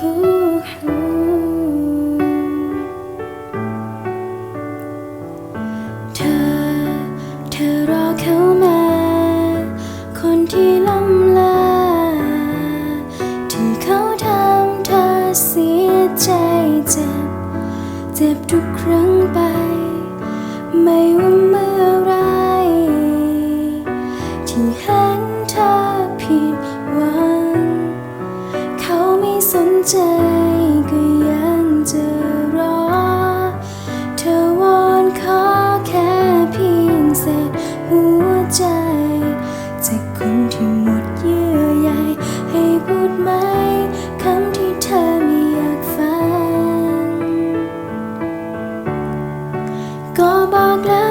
เธอ เธอรอเขามา คนที่ล้ำลาที่เขาทำเธอเสียใจเจ็บ เจ็บทุกครั้งไป ไม่ว่า ที่หมดเยื่อใยให้พูดไหมคำที่เธอไม่อยากฟัง ก็บอกแล้ว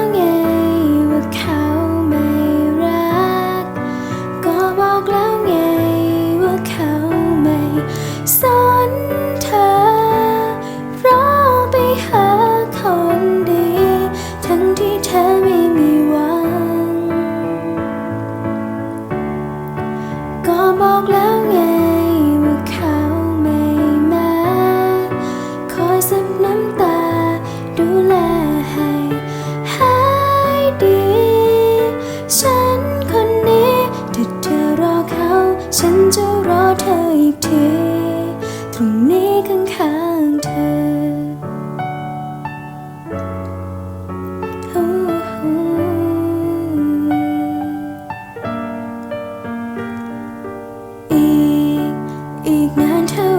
ซับน้ำตา ดูแลให้หายดี ฉันคนนี้ถ้าเธอรอเขา ฉันจะรอเธออีกที ตรงนี้ข้างๆเธออีกอีกนานเท่า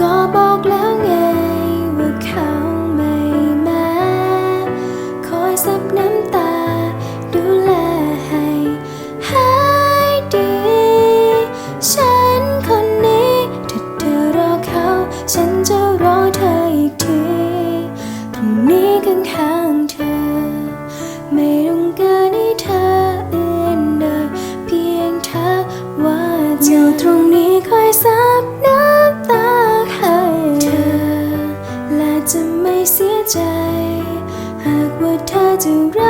ก็บอกแล้วไงว่าเขาไม่มาคอยซับน้ำตา ดูแลให้หายดี ฉันคนนี้ถ้าเธอรอเขา ฉันจะรอเธออีกที ตรงนี้ข้างๆเธอ ไม่ต้องการให้เธอเอื่นใดเพียงเธอว่าจะอยู่ตรงนี้คอยซับน้ำ ใจ หากว่าเธอจะรัก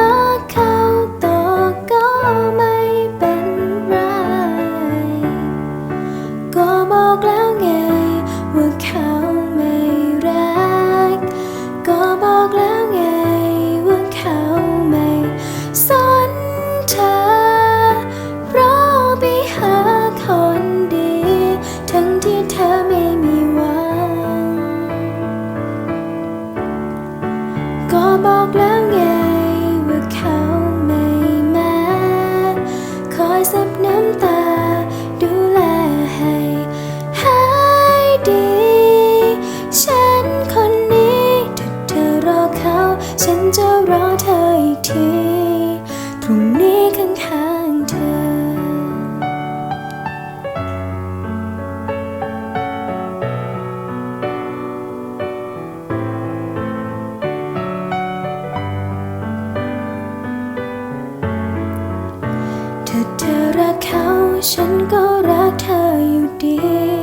รักเขา ฉันก็รักเธออยู่ดี